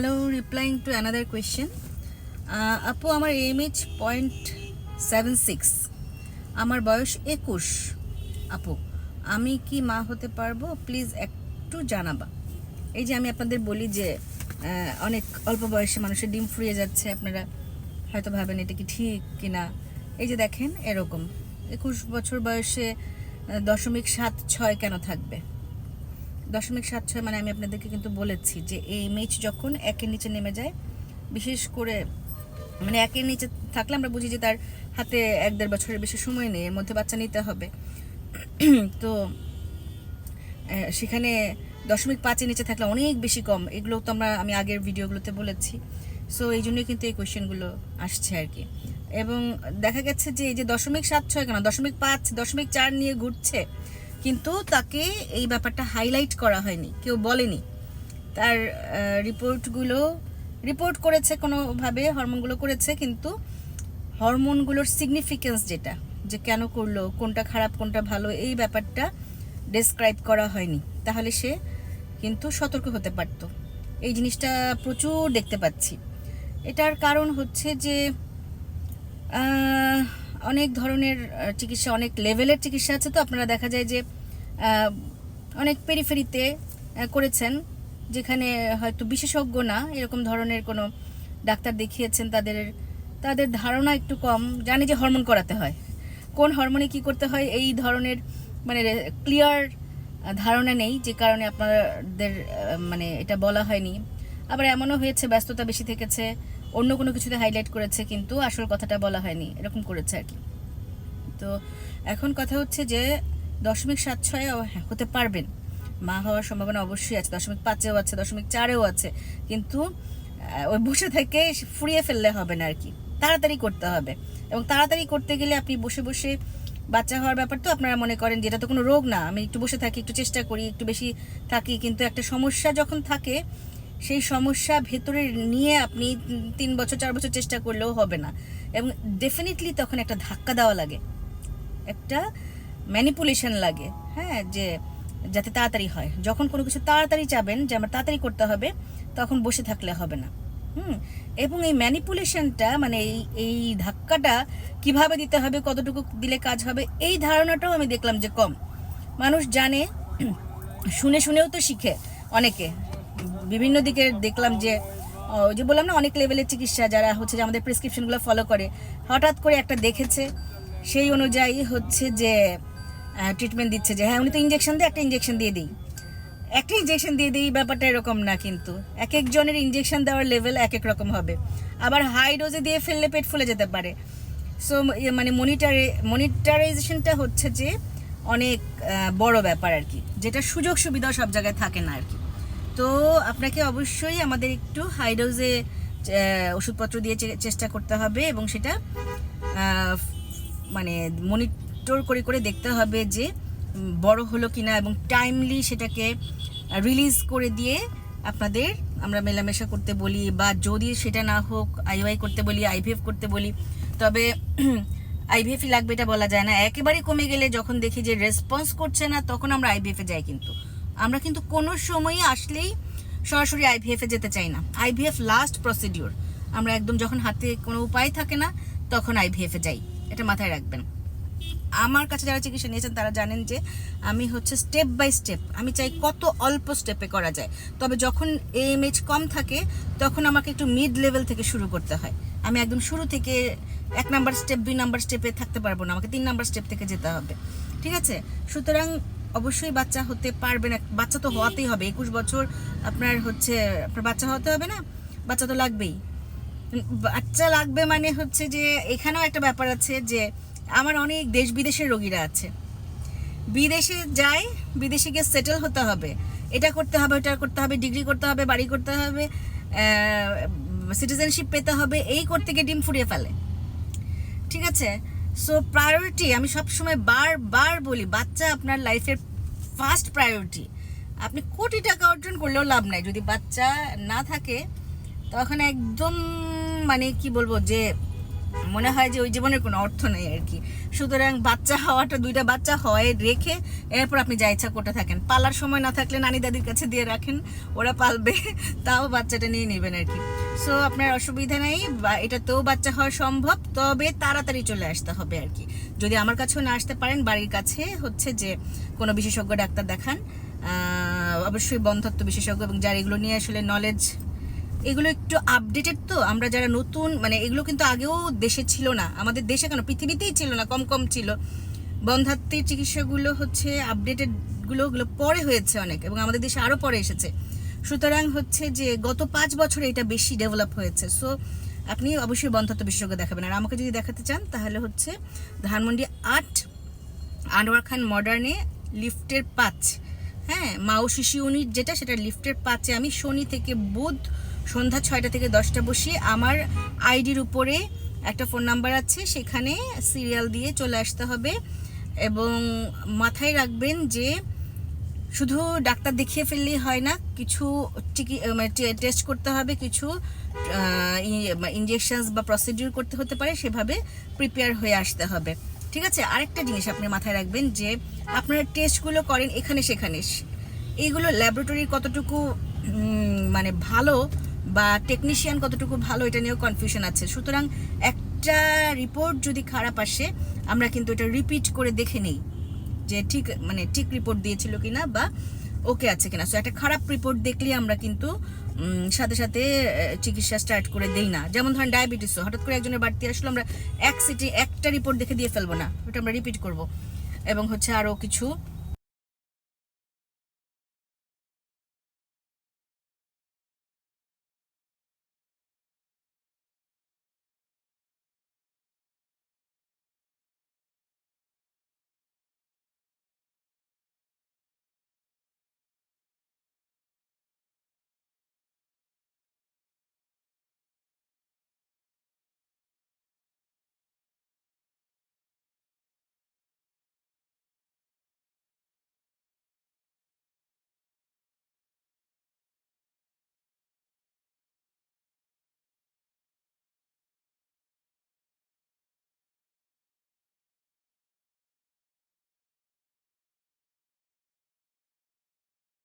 Hello replying to another question আপু আমার MH point seven six আমার বয়স একুশ। আপু আমি কি মা হতে পারব? প্লিজ একটু জানাবা। এই যে আমি আপনাদের বলি যে অনেক অল্প বয়সে মানুষের ডিম ফুরিয়ে যাচ্ছে, আপনারা হয়তো ভাবেন এটা কি ঠিক কিনা। এই যে দেখেন, এরকম। একুশ বছর বয়সে দশমিক সাত ছয় কেন থাকবে? দশমিক সাত ছয় মানে আমি আপনাদেরকে কিন্তু বলেছি যে এই মেচ যখন একের নিচে নেমে যায়, বিশেষ করে মানে একের নিচে থাকলে আমরা বুঝি যে তার হাতে এক দেড় বছরের বেশি সময় নেই, এর মধ্যে বাচ্চা নিতে হবে। তো সেখানে দশমিক পাঁচের নিচে থাকলে অনেক বেশি কম, এগুলো তো আমরা, আমি আগের ভিডিওগুলোতে বলেছি। সো এই জন্যই কিন্তু এই কোয়েশ্চেনগুলো আসছে আর কি। এবং দেখা গেছে যে এই যে দশমিক সাত ছয় কেন? দশমিক পাঁচ, দশমিক চার নিয়ে ঘুরছে কিন্তু তাকে এই ব্যাপারটা হাইলাইট করা হয়নি, কেউ বলেনি। তার রিপোর্টগুলো রিপোর্ট করেছে কোনোভাবে হরমোনগুলো করেছে, কিন্তু হরমোনগুলোর সিগনিফিকেন্স যেটা, যে কেন করল, কোনটা খারাপ, কোনটা ভালো, এই ব্যাপারটা ডেসক্রাইব করা হয়নি। তাহলে সে কিন্তু সতর্ক হতে পারতো। এই জিনিসটা প্রচুর দেখতে পাচ্ছি। এটার কারণ হচ্ছে যে অনেক ধরনের চিকিৎসা, অনেক লেভেলের চিকিৎসা আছে তো। আপনারা দেখা যায় যে অনেক পেরিফেরিতে করেছেন, যেখানে হয়তো বিশেষজ্ঞ না, এরকম ধরনের কোনো ডাক্তার দেখিয়েছেন তাদের তাদের ধারণা একটু কম, জানে যে হরমোন করাতে হয়। কোন হরমোনে কি করতে হয়, এই ধরনের মানে ক্লিয়ার ধারণা নেই, যে কারণে আপনাদের মানে এটা বলা হয়নি। আবার এমনও হয়েছে, ব্যস্ততা বেশি থেকেছে অন্য কোনো কিছুতে হাইলাইট করেছে কিন্তু আসল কথাটা বলা হয়নি, এরকম করেছে আর কি। তো এখন কথা হচ্ছে যে দশমিক সাত ছয় হতে পারবেন। মা হওয়ার সম্ভাবনা অবশ্যই আছে, দশমিক পাঁচেও আছে, দশমিক চারেও আছে। কিন্তু ওই বসে থেকে ফুরিয়ে ফেললে হবে না আর কি। তাড়াতাড়ি করতে হবে। এবং তাড়াতাড়ি করতে গেলে আপনি বসে বসে বাচ্চা হওয়ার ব্যাপার তো আপনারা মনে করেন যেটা তো কোনো রোগ না। আমি একটু বসে থাকি, একটু চেষ্টা করি, একটু বেশি থাকি। কিন্তু একটা সমস্যা যখন থাকে সেই সমস্যা ভেতরে নিয়ে আপনি তিন বছর, চার বছর চেষ্টা করলেও হবে না। এবং ডেফিনেটলি তখন একটা ধাক্কা দেওয়া লাগে। একটা ম্যানিপুলেশন লাগে হ্যাঁ যে যাতে তাড়াতাড়ি হয়। যখন কোনো কিছু তাড়াতাড়ি চাবেন, যে আমার তাড়াতাড়ি করতে হবে, তখন বসে থাকলে হবে না। হুম, এবং এই ম্যানিপুলেশনটা মানে এই এই ধাক্কাটা কীভাবে দিতে হবে, কতটুকু দিলে কাজ হবে, এই ধারণাটাও আমি দেখলাম যে কম। মানুষ জানে, শুনে শুনেও তো শিখে অনেকে। বিভিন্ন দিকে দেখলাম যে ওই যে বললাম না, অনেক লেভেলের চিকিৎসা যারা হচ্ছে যে আমাদের প্রেসক্রিপশনগুলো ফলো করে, হঠাৎ করে একটা দেখেছে, সেই অনুযায়ী হচ্ছে যে ট্রিটমেন্ট দিচ্ছে যে হ্যাঁ উনি তো ইঞ্জেকশন দিয়ে, একটা ইঞ্জেকশন দিয়ে দিই। একটা ইঞ্জেকশন দিয়ে দিই, ব্যাপারটা এরকম না কিন্তু। এক একজনের ইঞ্জেকশন দেওয়ার লেভেল এক এক রকম হবে। আবার হাই ডোজে দিয়ে ফেললে পেট ফুলে যেতে পারে। সো মানে মনিটারে মনিটারাইজেশনটা হচ্ছে যে, অনেক বড় ব্যাপার আর কি। যেটা সুযোগ সুবিধা সব জায়গায় থাকে না আর কি। তো আপনাকে অবশ্যই আমাদের একটু হাই ডোজে ওষুধপত্র দিয়ে চেষ্টা করতে হবে এবং সেটা মানে মনিটর করে করে দেখতে হবে যে বড় হলো কিনা এবং টাইমলি সেটাকে রিলিজ করে দিয়ে আপনাদের আমরা মেলামেশা করতে বলি বা যদি সেটা না হোক আইওআই করতে বলি আইভিএফ করতে বলি, তবে আইভিএফই লাগবে এটা বলা যায় না। একেবারে কমে গেলে যখন দেখি যে রেসপন্স করছে না, তখন আমরা আইভিএফে যাই কিন্তু। আমরা কিন্তু কোনো সময়ই আসলেই সরাসরি আইভিএফে যেতে চাই না। আইভিএফ লাস্ট প্রসিডিওর আমরা একদম যখন হাতে কোনো উপায় থাকে না, তখন আইভিএফে যাই। এটা মাথায় রাখবেন। আমার কাছে যারা চিকিৎসা নিয়েছেন, তারা জানেন যে আমি হচ্ছে স্টেপ বাই স্টেপ আমি চাই কত অল্প স্টেপে করা যায়। তবে যখন এএমএইচ কম থাকে, তখন আমাকে একটু মিড লেভেল থেকে শুরু করতে হয়। আমি একদম শুরু থেকে এক নাম্বার স্টেপ দুই নাম্বার স্টেপে থাকতে পারব না। আমাকে তিন নাম্বার স্টেপ থেকে যেতে হবে। ঠিক আছে? সুতরাং অবশ্যই বাচ্চা হতে পারবে না। বাচ্চা তো হওয়াতেই হবে। একুশ বছর আপনার হচ্ছে, আপনার বাচ্চা হতে হবে না? বাচ্চা তো লাগবেই। বাচ্চা লাগবে মানে হচ্ছে যে, এখানেও একটা ব্যাপার আছে যে, আমার অনেক দেশ বিদেশের রোগীরা আছে। বিদেশে যায়, বিদেশে গিয়ে সেটেল হতে হবে। এটা করতে হবে, ওটা করতে হবে ডিগ্রি করতে হবে, বাড়ি করতে হবে সিটিজেনশিপ পেতে হবে, এই করতে গিয়ে ডিম ফুরিয়ে ফেলে। ঠিক আছে? সো প্রায়োরিটি আমি সবসময় বারবার বলি, বাচ্চা আপনার লাইফের ফার্স্ট প্রায়োরিটি আপনি কোটি টাকা অর্জন করলেও লাভ নাই। যদি বাচ্চা না থাকে, তখন একদম মানে কি বলব যে, মনে হয় যে ওই জীবনের কোনো অর্থ নেই আর কি। সুতরাং বাচ্চা হওয়াটা, দুইটা বাচ্চা হয় রেখে এরপর আপনি যা ইচ্ছা করতে থাকেন। পালার সময় না থাকলে নানি দাদির কাছে দিয়ে রাখেন, ওরা পালবে, তাও বাচ্চাটা নিয়ে নেবেন আর কি। সো আপনার অসুবিধা নেই, বা এটাতেও বাচ্চা হওয়া সম্ভব, তবে তাড়াতাড়ি চলে আসতে হবে আর কি। যদি আমার কাছেও না আসতে পারেন, বাড়ির কাছে হচ্ছে যে কোনো বিশেষজ্ঞ ডাক্তার দেখান। অবশ্যই বন্ধত্ব বিশেষজ্ঞ এবং যার এগুলো নিয়ে আসলে নলেজ এগুলো একটু আপডেটেড তো। আমরা যারা নতুন মানে এগুলো কিন্তু আগেও দেশে ছিল না। আমাদের দেশে কেন? পৃথিবীতেই ছিল না, কম কম ছিল। বন্ধাত্মের চিকিৎসাগুলো হচ্ছে আপডেটেডগুলো, ওগুলো পরে হয়েছে অনেক এবং আমাদের দেশে আরও পরে এসেছে। সুতরাং হচ্ছে যে গত পাঁচ বছরে এটা বেশি ডেভেলপ হয়েছে। সো আপনি অবশ্যই বন্ধাত্ম বিশেষজ্ঞ দেখাবেন। আর আমাকে যদি দেখাতে চান, তাহলে হচ্ছে ধানমন্ডি আট, আনোয়ার খান মডার্নে লিফটের পাঁচ। হ্যাঁ মাও শিশু ইউনিট যেটা, সেটা লিফটের পাঁচে আমি শনি থেকে বুধ সন্ধ্যা ছয়টা থেকে দশটা বসিয়ে আমার আইডির উপরে একটা ফোন নাম্বার আছে, সেখানে সিরিয়াল দিয়ে চলে আসতে হবে এবং মাথায় রাখবেন যে শুধু ডাক্তার দেখিয়ে ফেললেই হয় না, কিছু টেস্ট করতে হবে, কিছু ইনজেকশনস বা প্রসিডিউর করতে হতে পারে, সেভাবে প্রিপেয়ার হয়ে আসতে হবে। ঠিক আছে? আরেকটা জিনিস আপনি মাথায় রাখবেন যে, আপনারা টেস্টগুলো করেন এখানে সেখানে। এইগুলো ল্যাবরেটরির কতটুকু মানে ভালো বা টেকনিশিয়ান কতটুকু ভালো, এটা নিয়েও কনফিউশন আছে। সুতরাং একটা রিপোর্ট যদি খারাপ আসে, আমরা কিন্তু এটা রিপিট করে দেখে নেই যে ঠিক মানে ঠিক রিপোর্ট দিয়েছিল কিনা বা ওকে আছে কিনা। সো একটা খারাপ রিপোর্ট দেখলে আমরা কিন্তু সাথে সাথে চিকিৎসা স্টার্ট করে দেই না। যেমন ধরেন ডায়াবেটিসও হঠাৎ করে একজনের বাড়তি আসলে আমরা এক সিটি একটা রিপোর্ট দেখে দিয়ে ফেলব না। ওটা আমরা রিপিট করব। এবং হচ্ছে আরও কিছু